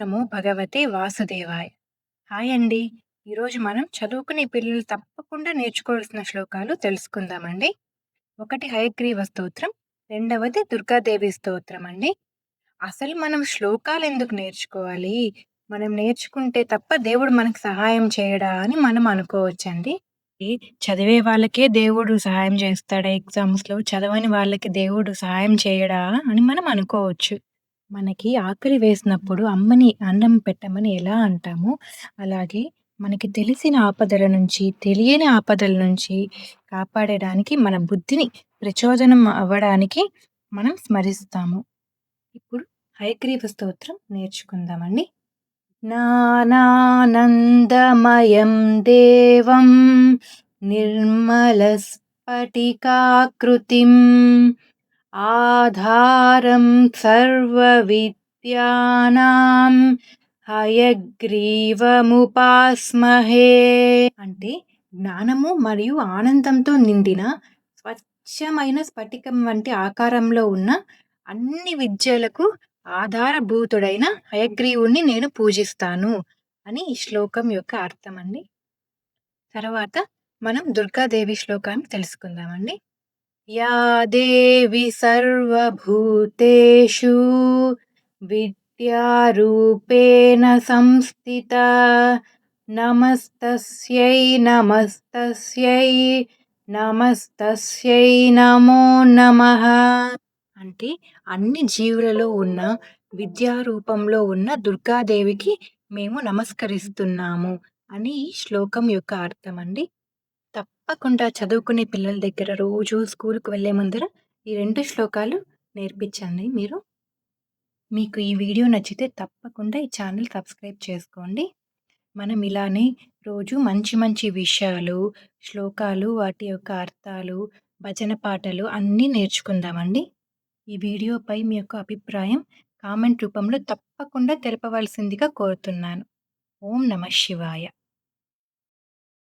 నమో భగవతే వాసుదేవాయ. హాయ్ అండి. ఈరోజు మనం చదువుకునే పిల్లలు తప్పకుండా నేర్చుకోవాల్సిన శ్లోకాలు తెలుసుకుందామండి. ఒకటి హయగ్రీవ స్తోత్రం రెండవది దుర్గాదేవి స్తోత్రం అండి. అసలు మనం శ్లోకాలు ఎందుకు నేర్చుకోవాలి? మనం నేర్చుకుంటే తప్ప దేవుడు మనకు సహాయం చేయడా అని మనం అనుకోవచ్చండి. చదివే వాళ్ళకే దేవుడు సహాయం చేస్తాడా? ఎగ్జామ్స్లో చదవని వాళ్ళకి దేవుడు సహాయం చేయడా అని మనం అనుకోవచ్చు. మనకి ఆకలి వేసినప్పుడు అమ్మని అన్నం పెట్టమని ఎలా అంటామో అలాగే మనకి తెలిసిన ఆపదల నుంచి తెలియని ఆపదల నుంచి కాపాడడానికి మన బుద్ధిని ప్రచోదనం అవ్వడానికి మనం స్మరిస్తాము. ఇప్పుడు హయగ్రీవ స్తోత్రం నేర్చుకుందామండి. నానానందమయం దేవం నిర్మలస్ఫటికాకృతిం ఆధారం సర్వవిద్యానాం హయగ్రీవముపాస్మహే అంటే జ్ఞానము మరియు ఆనందంతో నిండిన స్వచ్ఛమైన స్ఫటికం వంటి ఆకారంలో ఉన్న అన్ని విద్యలకు ఆధారభూతుడైన హయగ్రీవుణ్ణి నేను పూజిస్తాను అని ఈ శ్లోకం యొక్క అర్థం అండి తర్వాత మనం దుర్గాదేవి శ్లోకాన్ని తెలుసుకుందామండి. या देवी सर्वभूतेषु विद्यारूपेण संस्थिता నమస్తస్యై నమస్తస్యై నమస్తస్యై నమో నమ అంటే అన్ని జీవులలో ఉన్న విద్యారూపంలో ఉన్న దుర్గాదేవికి మేము నమస్కరిస్తున్నాము అని ఈ శ్లోకం యొక్క అర్థం అండి తప్పకుండా చదువుకునే పిల్లల దగ్గర రోజు స్కూల్కి వెళ్ళే ముందర ఈ రెండు శ్లోకాలు నేర్పించండి మీరు. మీకు ఈ వీడియో నచ్చితే తప్పకుండా ఈ ఛానల్ సబ్స్క్రైబ్ చేసుకోండి. మనం ఇలానే రోజు మంచి మంచి విషయాలు శ్లోకాలు వాటి యొక్క అర్థాలు భజన పాటలు అన్నీ నేర్చుకుందామండి. ఈ వీడియోపై మీ యొక్క అభిప్రాయం కామెంట్ రూపంలో తప్పకుండా తెలపవలసిందిగా కోరుతున్నాను. ఓం నమ శివాయ.